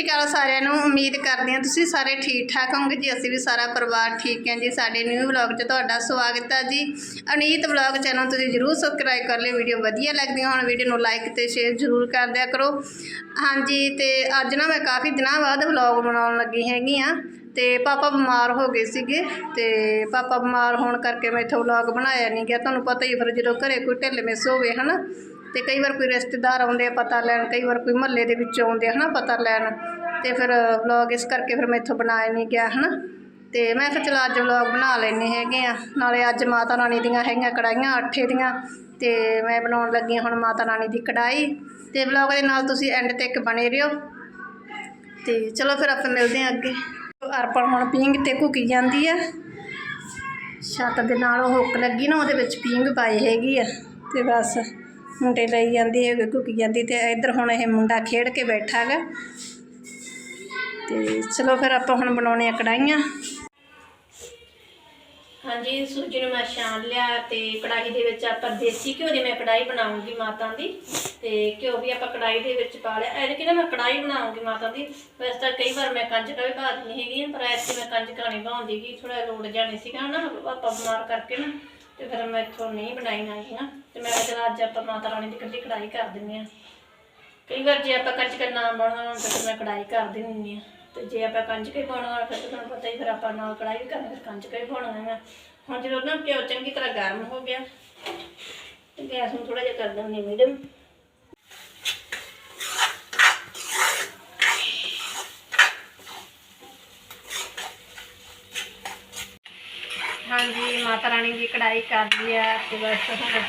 ਸ਼੍ਰੀ ਅਕਾਲ ਸਾਰਿਆਂ ਨੂੰ। ਉਮੀਦ ਕਰਦੇ ਹਾਂ ਤੁਸੀਂ ਸਾਰੇ ਠੀਕ ਠਾਕ ਹੋਵੋਗੇ ਜੀ। ਅਸੀਂ ਵੀ ਸਾਰਾ ਪਰਿਵਾਰ ਠੀਕ ਹੈ ਜੀ। ਸਾਡੇ ਨਿਊ ਵਲੌਗ 'ਚ ਤੁਹਾਡਾ ਸਵਾਗਤ ਹੈ ਜੀ। ਅਨੀਤ ਵਲੌਗ ਚੈਨਲ ਤੁਸੀਂ ਜਰੂਰ ਸਬਸਕ੍ਰਾਈਬ ਕਰ ਲਿਓ। ਵੀਡੀਓ ਵਧੀਆ ਲੱਗਦੀਆਂ ਹੁਣ ਵੀਡੀਓ ਨੂੰ ਲਾਈਕ ਤੇ ਸ਼ੇਅਰ ਜਰੂਰ ਕਰ ਦਿਆ ਕਰੋ। ਹਾਂਜੀ, ਤੇ ਅੱਜ ਨਾ ਮੈਂ ਕਾਫੀ ਦਿਨਾਂ ਬਾਅਦ ਵਲੌਗ ਬਣਾਉਣ ਲੱਗੀ ਹੈਗੀ ਆ ਤੇ ਪਾਪਾ ਬਿਮਾਰ ਹੋ ਗਏ ਸੀਗੇ। ਤੇ ਪਾਪਾ ਬਿਮਾਰ ਹੋਣ ਕਰਕੇ ਮੈਂ ਇੱਥੋਂ ਵਲੌਗ ਬਣਾਇਆ ਨਹੀਂ ਗਿਆ। ਤੁਹਾਨੂੰ ਪਤਾ ਹੀ ਫਿਰ ਜਦੋਂ ਘਰੇ ਕੋਈ ਢਿੱਲ ਮਿਸ ਹੋਵੇ, ਹਨਾ। ਤੇ ਕਈ ਵਾਰ ਕੋਈ ਰਿਸ਼ਤੇਦਾਰ ਆਉਂਦੇ ਆ ਪਤਾ ਲੈਣ, ਕਈ ਵਾਰ ਕੋਈ ਮਹੱਲੇ ਦੇ ਵਿੱਚ ਆਉਂਦੇ ਆ, ਹਨਾ, ਪਤਾ ਲੈਣ। ਤੇ ਫਿਰ ਵਲੌਗ ਇਸ ਕਰਕੇ ਫਿਰ ਮੈਥੋਂ ਬਣਾਇਆ ਨਹੀਂ ਗਿਆ, ਹਨਾ। ਤੇ ਮੈਂ ਕਿਹਾ ਚਲੋ ਅੱਜ ਵਲੌਗ ਬਣਾ ਲੈਣੇ ਹੈਗੇ ਆ। ਨਾਲੇ ਅੱਜ ਮਾਤਾ ਰਾਣੀ ਦੀਆਂ ਹੈਗੀਆਂ ਕੜਾਈਆਂ ਆਟੇ ਦੀਆਂ। ਤੇ ਮੈਂ ਬਣਾਉਣ ਲੱਗੀ ਹੁਣ ਮਾਤਾ ਰਾਣੀ ਦੀ ਕੜਾਈ ਤੇ ਵਲੌਗ ਦੇ ਨਾਲ ਤੁਸੀਂ ਐਂਡ ਤੱਕ ਬਣੇ ਰਹੋ। ਤੇ ਚਲੋ ਫਿਰ ਆਪਾਂ ਮਿਲਦੇ ਹਾਂ ਅੱਗੇ। ਅਰਪਣ ਹੁਣ ਪੀਂਗ ਤੇ ਘੁਕੀ ਜਾਂਦੀ ਆ। ਛੱਤ ਦੇ ਨਾਲ ਉਹ ਹੁੱਕ ਲੱਗੀ ਨਾ, ਉਹਦੇ ਵਿੱਚ ਪੀਂਗ ਪਾਈ ਹੈਗੀ ਆ। ਤੇ ਬਸ। ਮੁੰਡੇ ਲਈ ਜਾਂਦੀ ਹੈ ਘੁਕੀ ਜਾਂਦੀ ਤੇ ਇੱਧਰ ਹੁਣ ਇਹ ਮੁੰਡਾ ਖੇਡ ਕੇ ਬੈਠਾ ਹੈਗਾ। ਤੇ ਚਲੋ ਫਿਰ ਆਪਾਂ ਹੁਣ ਬਣਾਉਣੇ ਆ ਕੜਾਈਆਂ ਹਾਂਜੀ, ਸੂਜੀ ਨੂੰ ਮੈਂ ਛਾਣ ਲਿਆ ਤੇ ਕੜਾਹੀ ਦੇ ਵਿੱਚ ਆਪਾਂ ਦੇਸੀ ਘਿਓ ਦੀ ਮੈਂ ਕੜਾਈ ਬਣਾਉਂਗੀ ਮਾਤਾ ਦੀ ਤੇ ਘਿਓ ਵੀ ਆਪਾਂ ਕੜਾਈ ਦੇ ਵਿੱਚ ਪਾ ਲਿਆ। ਇਹਦੇ ਕਿ ਮੈਂ ਕੜਾਈ ਬਣਾਉਂਗੀ ਮਾਤਾ ਦੀ। ਵੈਸੇ ਤਾਂ ਕਈ ਵਾਰ ਮੈਂ ਕੰਜਕਾਂ ਵੀ ਪਾ ਹੈਗੀ, ਪਰ ਐਸੇ ਮੈਂ ਕੰਜਕਾਂ ਨਹੀਂ ਬਣਾਉਂਦੀ ਗੀ ਥੋੜਾ ਲੋੜ ਜਾਣੀ ਸੀਗਾ ਨਾ ਪਾਪਾ ਬਿਮਾਰ ਕਰਕੇ ਨਾ। ਤੇ ਫਿਰ ਮੈਂ ਇੱਥੋਂ ਨਹੀਂ ਬਣਾਈਆਂ ਹੈਗੀਆਂ ਤੇ ਮੈਂ ਕਿਹਾ ਅੱਜ ਆਪਾਂ ਮਾਤਾ ਰਾਣੀ ਦੀ ਇਕੱਲੀ ਕੜਾਈ ਕਰ ਦਿੰਦੇ ਹਾਂ। ਕਈ ਵਾਰ ਜੇ ਆਪਾਂ ਕੰਜਕਾਂ ਨਾ ਬਣਾਉਣਾ ਤਾਂ ਫਿਰ ਮੈਂ ਕੜਾਈ ਕਰ ਦਿੰਦੀ ਹਾਂ। ਤੇ ਜੇ ਆਪਾਂ ਕੰਜਕਾਂ ਹੀ ਪਾਉਣਾ ਫਿਰ ਤਾਂ ਤੁਹਾਨੂੰ ਪਤਾ ਹੀ ਫਿਰ ਆਪਾਂ ਨਾਲ ਕੜਾਈ ਵੀ ਕਰਨੀ, ਫਿਰ ਕੰਜਕਾਂ ਹੀ ਪਾਉਣਾ ਹੈ ਹੁਣ ਜਦੋਂ ਨਾ ਘਿਓ ਚੰਗੀ ਤਰ੍ਹਾਂ ਗਰਮ ਹੋ ਗਿਆ ਤੇ ਗੈਸ ਨੂੰ ਥੋੜਾ ਜਿਹਾ ਕਰ ਦਿੰਦੇ ਮੀਡੀਅਮ ਮਾਤਾ ਰਾਣੀ ਦੀ ਕੜਾਈ ਕਰ ਲਈ ਆ ਤੇ ਬਸ ਹੁਣ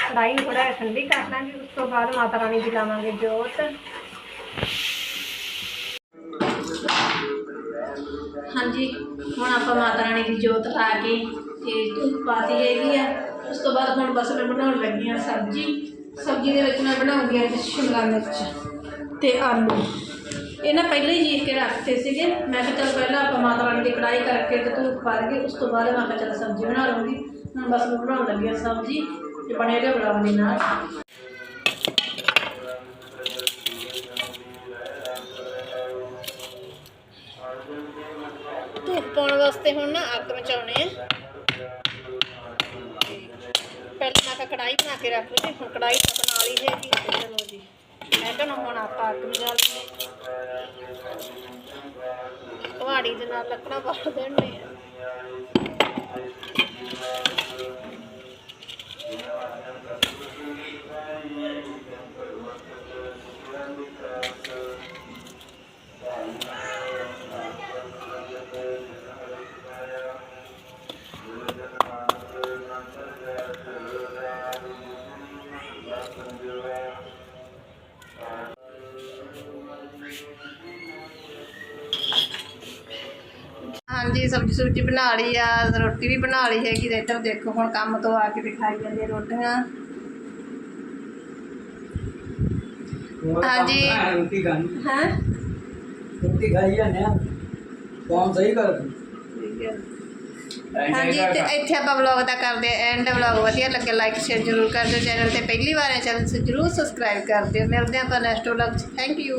ਕੜਾਈ ਥੋੜਾ ਠੰਡੀ ਕਰ ਲਾਂਗੇ, ਉਸ ਤੋਂ ਬਾਅਦ ਮਾਤਾ ਰਾਣੀ ਦੀ ਲਾਵਾਂਗੇ ਜੋਤ। ਹਾਂਜੀ, ਹੁਣ ਆਪਾਂ ਮਾਤਾ ਰਾਣੀ ਦੀ ਜੋਤ ਲਾ ਕੇ ਤੇ ਧੂਪ ਪਾਤੀ ਹੈਗੀ ਆ। ਉਸ ਤੋਂ ਬਾਅਦ ਹੁਣ ਬਸ ਮੈਂ ਬਣਾਉਣ ਲੱਗੀ ਆ ਸਬਜ਼ੀ। ਸਬਜ਼ੀ ਦੇ ਵਿੱਚ ਮੈਂ ਬਣਾਉਂਗੀ ਅੱਜ ਸ਼ਿਮਲਾ ਮਿਰਚ ਤੇ ਆਲੂ। ਇਹ ਨਾ ਪਹਿਲਾਂ ਹੀ ਚੀਰ ਕੇ ਰੱਖਤੇ ਸੀਗੇ। ਮੈਂ ਕਿਹਾ ਚੱਲ ਪਹਿਲਾਂ ਆਪਾਂ ਮਾਤਾ ਰਾਣੀ ਦੀ ਕੜਾਈ ਕਰਕੇ ਤੇ ਧੂਪ ਪਾ ਕੇ ਉਸ ਤੋਂ ਬਾਅਦ ਮੈਂ ਕਿਹਾ ਚੱਲ ਸਬਜ਼ੀ ਬਣਾ ਲਵਾਂਗੀ ਹੁਣ ਬਸ ਮੈਂ ਬਣਾਉਣ ਲੱਗੀ ਆ ਸਬਜ਼ੀ ਤੇ ਬਣੇ ਰਹੇ ਬੁਲਾਉਣ ਨਾਲ ਧੂਪ ਪਾਉਣ ਵਾਸਤੇ ਹੁਣ ਨਾ ਅੱਗ ਮਚਾਉਣੇ ਆ ਪਹਿਲਾਂ ਮੈਂ ਕਿਹਾ ਕੜਾਈ ਬਣਾ ਕੇ ਰੱਖ ਲਈ ਹੁਣ ਕੜਾਈ ਤਾਂ ਬਣਾ ਲਈ ਹੈਗੀ। ਚਲੋ ਜੀ। ਮੈਂ ਕਿਹਾ ਹੁਣ ਆਪਾਂ ਅੱਗ ਮਚਾ ਲਈਏ। ਪਹਾੜੀ ਦੇ ਨਾਲ ਲੱਕੜਾਂ ਬਾਲ ਦੇਣੇ ਆ। ਹਾਂਜੀ ਸਬਜ਼ੀ ਸੁਬਜ਼ੀ ਬਣਾ ਲਈ ਆ ਰੋਟੀ ਵੀ ਬਣਾ ਲਈ ਹੈਗੀ ਤੇ ਇੱਧਰ ਦੇਖੋ ਹੁਣ ਕੰਮ ਤੋਂ ਆ ਕੇ ਦਿਖਾਈ ਜਾਂਦੇ ਰੋਟੀਆਂ। ਹਾਂਜੀ। ਰੋਟੀ ਖਾਣੀ? ਹੈ? ਰੋਟੀ ਖਾਈ ਜਾਂਦੇ ਆ? ਕੌਣ ਸਹੀ ਕਰ ਹਾਂਜੀ ਤੇ ਇੱਥੇ ਆਪਾਂ ਵਲੌਗ ਦਾ ਕਰਦੇ ਐਂਡ ਵਲੌਗ ਵਧੀਆ ਲੱਗੇ ਲਾਈਕ ਸ਼ੇਅਰ ਜ਼ਰੂਰ ਕਰ ਦਿਓ ਚੈਨਲ ਤੇ। ਪਹਿਲੀ ਵਾਰ ਹੈ ਚੈਨਲ ਜ਼ਰੂਰ ਸਬਸਕ੍ਰਾਈਬ ਕਰ ਦਿਓ। ਮਿਲਦੇ ਹਾਂ ਆਪਾਂ ਨੈਕਸਟ ਵਲੌਗ 'ਚ। Thank you